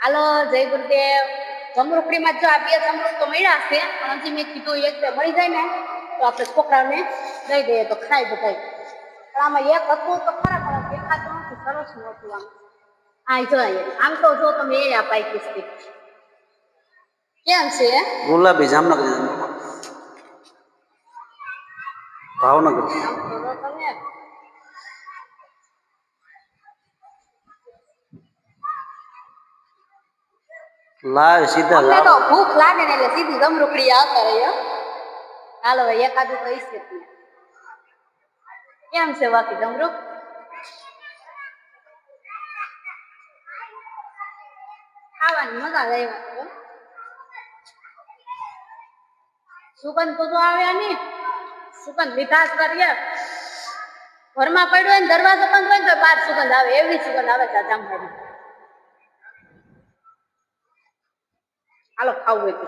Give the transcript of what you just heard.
હાલો જય ગુરુદેવ. જમરૂખડીમાં જો આ બે તો મળ્યા છે પણ હજી મેં કીધું એક બે મળી જાય ને તો આપણે છોકરાને દઈ દઈએ તો ખાઈ બધાય. પણ આમાં એક હતું તો ખરા પણ દેખાતું નથી સરસ નહોતું આમ. આ જોઈએ આમ તો જો તમે એ આ પાકી સ્ટીક કેમ છે? ગુલાબી જામનગર. ભાવનગર આમ તો જો તમે લાવ સીધા અમને તો ભૂખ લાગે ને એટલે સીધી જમરૂખડી આવતા રહી. હાલો ભાઈ એકાદું તો છે કેમ છે બાકી જમરૂખ ખાવાની મજા જ આવી. સુગંધ તો જો આવ્યા નહીં સુગંધ મીઠાશ કરીએ. ઘરમાં પડ્યો ને દરવાજો બંધ હોય ને તો બાર સુગંધ આવે એવી સુગંધ આવે છે આ જામફળની હાલો ખાવું હોય તો